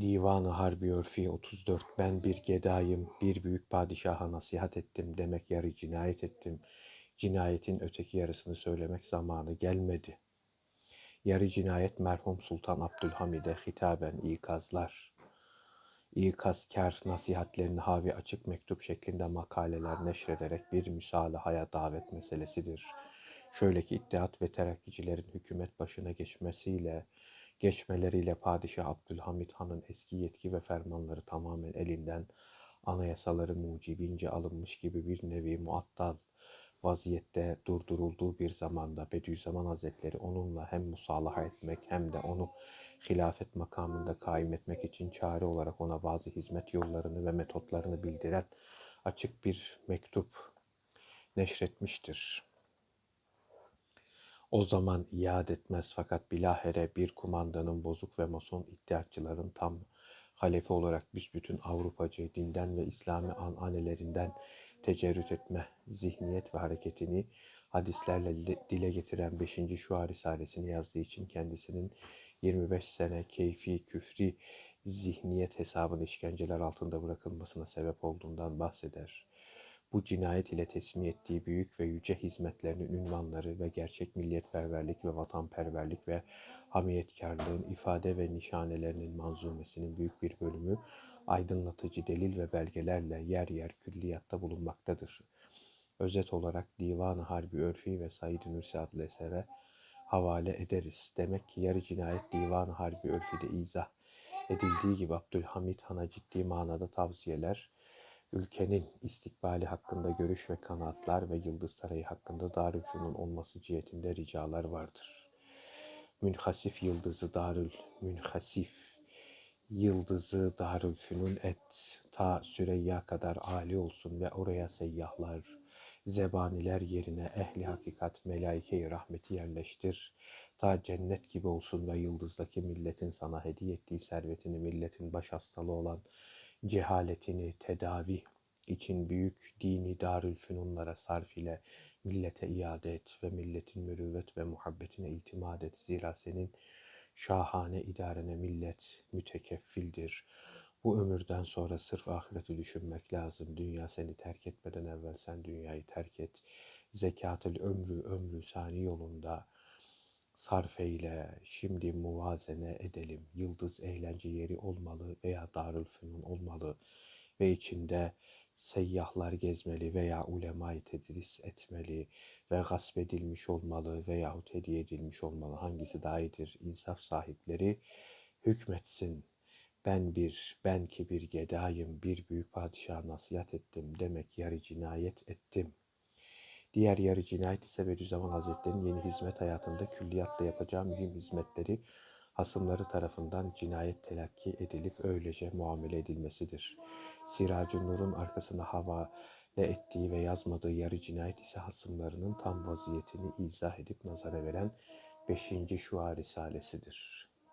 Divanı Harbi Örfi 34 Ben bir gedayım, bir büyük padişaha nasihat ettim demek yarı cinayet ettim. Cinayetin öteki yarısını söylemek zamanı gelmedi. Yarı cinayet merhum Sultan Abdülhamid'e hitaben ikazlar. İkazkar nasihatlerini havi açık mektup şeklinde makaleler neşrederek bir müsalahaya davet meselesidir. Şöyle ki İttihat ve Terakkicilerin hükümet başına geçmesiyle geçmeleriyle Padişah Abdülhamit Han'ın eski yetki ve fermanları tamamen elinden anayasaları mucibince alınmış gibi bir nevi muattal vaziyette durdurulduğu bir zamanda Bediüzzaman Hazretleri onunla hem musalaha etmek hem de onu hilafet makamında kaim etmek için çare olarak ona bazı hizmet yollarını ve metotlarını bildiren açık bir mektup neşretmiştir. O zaman iade etmez fakat bilahere bir kumandanın bozuk ve mason iddiatçıların tam halefi olarak büsbütün Avrupacı dinden ve İslami ananelerinden tecerrüt etme zihniyet ve hareketini hadislerle dile getiren 5. Şua Risalesini yazdığı için kendisinin 25 sene keyfi küfri zihniyet hesabını işkenceler altında bırakılmasına sebep olduğundan bahseder bu cinayet ile tesmih ettiği büyük ve yüce hizmetlerinin ünvanları ve gerçek milliyetperverlik ve vatanperverlik ve hamiyetkarlığın ifade ve nişanelerinin manzumesinin büyük bir bölümü aydınlatıcı delil ve belgelerle yer yer külliyatta bulunmaktadır. Özet olarak Divan-ı Harbi Örfi ve Said-i Nursi adlı esere havale ederiz. Demek ki yarı cinayet Divan-ı Harbi Örfi'de izah edildiği gibi Abdülhamit Han'a ciddi manada tavsiyeler, ülkenin istikbali hakkında görüş ve kanaatlar ve Yıldız Sarayı hakkında Darülfünun olması cihetinde ricalar vardır. Münhasif yıldızı Darül Münhasif yıldızı Darülfünun et ta Süreyya kadar âli olsun ve oraya seyyahlar, zebaniler yerine ehli hakikat melaike-i rahmeti yerleştir. Ta cennet gibi olsun ve yıldızdaki milletin sana hediye ettiği servetini milletin baş hastalığı olan cehaletini tedavi için büyük dini darülfünunlara sarf ile millete iade et ve milletin mürüvvet ve muhabbetine itimat et. Zira senin şahane idarene millet mütekeffildir. Bu ömürden sonra sırf ahireti düşünmek lazım. Dünya seni terk etmeden evvel sen dünyayı terk et. Zekatül ömrü ömrü sani yolunda sarf eyle, şimdi muvazene edelim. Yıldız eğlence yeri olmalı veya darülfünun olmalı ve içinde seyyahlar gezmeli veya ulemayı tedris etmeli ve gasp edilmiş olmalı veyahut hediye edilmiş olmalı. Hangisi daha iyidir? İnsaf sahipleri hükmetsin. Ben bir, ben ki bir gedayım, bir büyük padişaha nasihat ettim demek yarı cinayet ettim.'' Diğer yarı cinayet ise Bediüzzaman Hazretleri'nin yeni hizmet hayatında külliyatla yapacağı mühim hizmetleri hasımları tarafından cinayet telakki edilip öylece muamele edilmesidir. Siracı Nur'un arkasına havale ettiği ve yazmadığı yarı cinayet ise hasımlarının tam vaziyetini izah edip nazara veren 5. Şua Risalesidir.